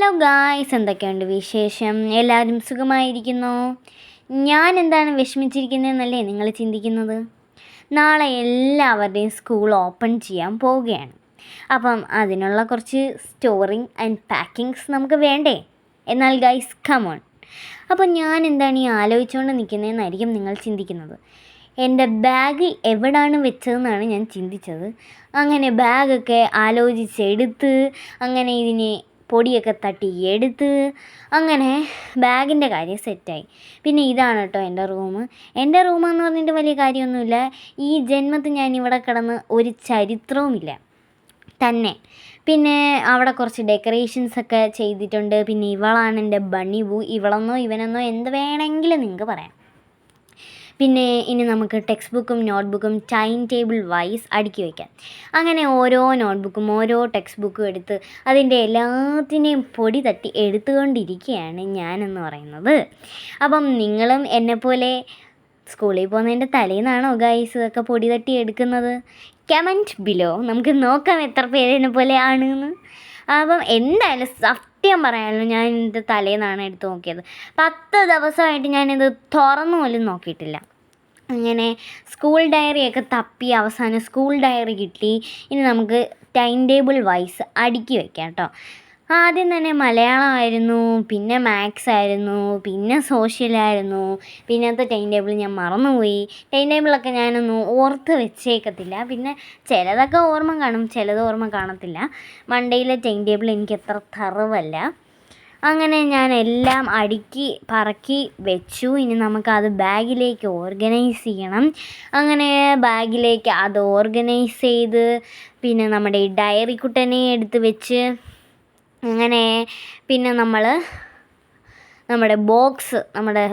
Hello guys എന്തൊക്കെയുണ്ട് വിശേഷം? എല്ലാവരും സുഖമായിരിക്കുന്നോ? ഞാൻ എന്താണ് വിഷമിച്ചിരിക്കുന്നതെന്നല്ലേ നിങ്ങൾ ചിന്തിക്കുന്നത്? നാളെ എല്ലാവരുടെയും സ്കൂൾ ഓപ്പൺ ചെയ്യാൻ പോവുകയാണ്. അപ്പം അതിനുള്ള കുറച്ച് സ്റ്റോറിങ് ആൻഡ് പാക്കിങ്സ് നമുക്ക് വേണ്ടേ? എന്നാൽ ഗൈസ് കമോൺ അപ്പം ഞാൻ എന്താണ് ഈ ആലോചിച്ചുകൊണ്ട് നിൽക്കുന്നതെന്നായിരിക്കും നിങ്ങൾ ചിന്തിക്കുന്നത്. എന്റെ ബാഗ് എവിടാണ് വെച്ചതെന്നാണ് ഞാൻ ചിന്തിച്ചത്. അങ്ങനെ ബാഗൊക്കെ ആലോചിച്ചെടുത്ത് അങ്ങനെ ഇതിനെ പൊടിയൊക്കെ തട്ടി എടുത്ത് അങ്ങനെ ബാഗിന്റെ കാര്യം സെറ്റായി. പിന്നെ ഇതാണ് കേട്ടോ എന്റെ റൂം. എന്റെ റൂമെന്ന് പറഞ്ഞിട്ട് വലിയ കാര്യമൊന്നുമില്ല. ഈ ജന്മത്തിൽ ഞാൻ ഇവിടെ കിടന്ന് ഒരു ചരിത്രവുമില്ല. തന്നെ. പിന്നെ അവിടെ കുറച്ച് ഡെക്കറേഷൻസ് ഒക്കെ ചെയ്തിട്ടുണ്ട്. പിന്നെ ഇവളാണ് എന്റെ ബണ്ണി ബൂ ഇവളെന്നോ ഇവനെന്നോ എന്ത് വേണമെങ്കിലും നിങ്ങൾക്ക് പറയാം. പിന്നെ ഇനി നമുക്ക് ടെക്സ്റ്റ് ബുക്കും നോട്ട് ബുക്കും ടൈം ടേബിൾ വൈസ് അടുക്കി വയ്ക്കാം അങ്ങനെ ഓരോ നോട്ട് ബുക്കും ഓരോ ടെക്സ്റ്റ് ബുക്കും എടുത്ത് അതിന്റെ എല്ലാത്തിനെയും പൊടി തട്ടി എടുത്തുകൊണ്ടിരിക്കുകയാണ് ഞാനെന്ന് പറയുന്നത്. അപ്പം നിങ്ങളും എന്നെപ്പോലെ സ്കൂളിൽ പോകുന്നതിന്റെ തലേന്നാണോ ഗൈസ് ഇതൊക്കെ പൊടി തട്ടി എടുക്കുന്നത്? കമന്റ് ബിലോ നമുക്ക് നോക്കാം എത്ര പേര് എന്നെ പോലെ ആണെന്ന്. അപ്പം എന്തായാലും സത്യം പറയാമല്ലോ ഞാൻ ഇത് തലേന്നാണ് എടുത്ത് നോക്കിയത്. പത്ത് ദിവസമായിട്ട് ഞാനിത് തുറന്നു പോലും നോക്കിയിട്ടില്ല. അങ്ങനെ സ്കൂൾ ഡയറിയൊക്കെ തപ്പി അവസാനം സ്കൂൾ ഡയറി കിട്ടി. ഇനി നമുക്ക് ടൈം ടേബിൾ വൈസ് അടുക്കി വയ്ക്കാം കേട്ടോ. ആദ്യം തന്നെ മലയാളമായിരുന്നു പിന്നെ മാത്സ് ആയിരുന്നു പിന്നെ സോഷ്യലായിരുന്നു പിന്നത്തെ ടൈം ടേബിൾ ഞാൻ മറന്നുപോയി. ടൈം ടേബിളൊക്കെ ഞാനൊന്നും ഓർത്ത് വെച്ചേക്കത്തില്ല. പിന്നെ ചിലതൊക്കെ ഓർമ്മ കാണും ചിലത് ഓർമ്മ കാണത്തില്ല. മൺഡേയിലെ ടൈം ടേബിൾ എനിക്ക് അത്ര തറവല്ല. അങ്ങനെ ഞാൻ എല്ലാം അടുക്കി പറക്കി വെച്ചു. ഇനി നമുക്കത് ബാഗിലേക്ക് ഓർഗനൈസ് ചെയ്യണം. അങ്ങനെ ബാഗിലേക്ക് അത് ഓർഗനൈസ് ചെയ്ത് പിന്നെ നമ്മുടെ ഈ ഡയറി കുട്ടനെ എടുത്ത് വെച്ച് അങ്ങനെ പിന്നെ നമ്മൾ നമ്മുടെ ബോക്സ് നമ്മുടെ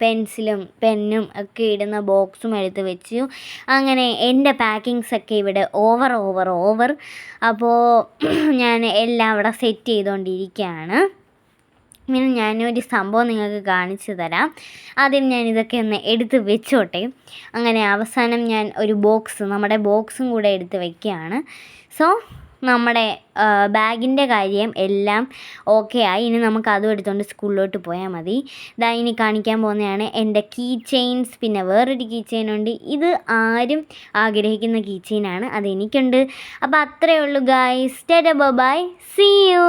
പെൻസിലും പെന്നും ഒക്കെ ഇടുന്ന ബോക്സും എടുത്ത് വെച്ചു. അങ്ങനെ എന്റെ പാക്കിങ്സൊക്കെ ഇവിടെ ഓവർ ഓവർ ഓവർ അപ്പോൾ ഞാൻ എല്ലാം അവിടെ സെറ്റ് ചെയ്തുകൊണ്ടിരിക്കുകയാണ് പിന്നെ ഞാനൊരു സംഭവം നിങ്ങൾക്ക് കാണിച്ചു തരാം. ആദ്യം ഞാൻ ഇതൊക്കെ ഒന്ന് എടുത്ത് വെച്ചോട്ടെ. അങ്ങനെ അവസാനം ഞാൻ ഒരു ബോക്സ് നമ്മുടെ ബോക്സും കൂടെ എടുത്ത് വെക്കുകയാണ്. സോ നമ്മുടെ ബാഗിന്റെ കാര്യം എല്ലാം ഓക്കെ ആയി. ഇനി നമുക്ക് അതും എടുത്തുകൊണ്ട് സ്കൂളിലോട്ട് പോയാൽ മതി. ഇതാ ഇനി കാണിക്കാൻ പോകുന്നതാണ് എന്റെ കീ ചെയിൻസ് പിന്നെ വേറൊരു കീ ചെയിൻ ഉണ്ട്. ഇത് ആരും ആഗ്രഹിക്കുന്ന കീ ചെയിനാണ് അതെനിക്കുണ്ട് അപ്പോൾ അത്രയേ ഉള്ളൂ guys tata bye see you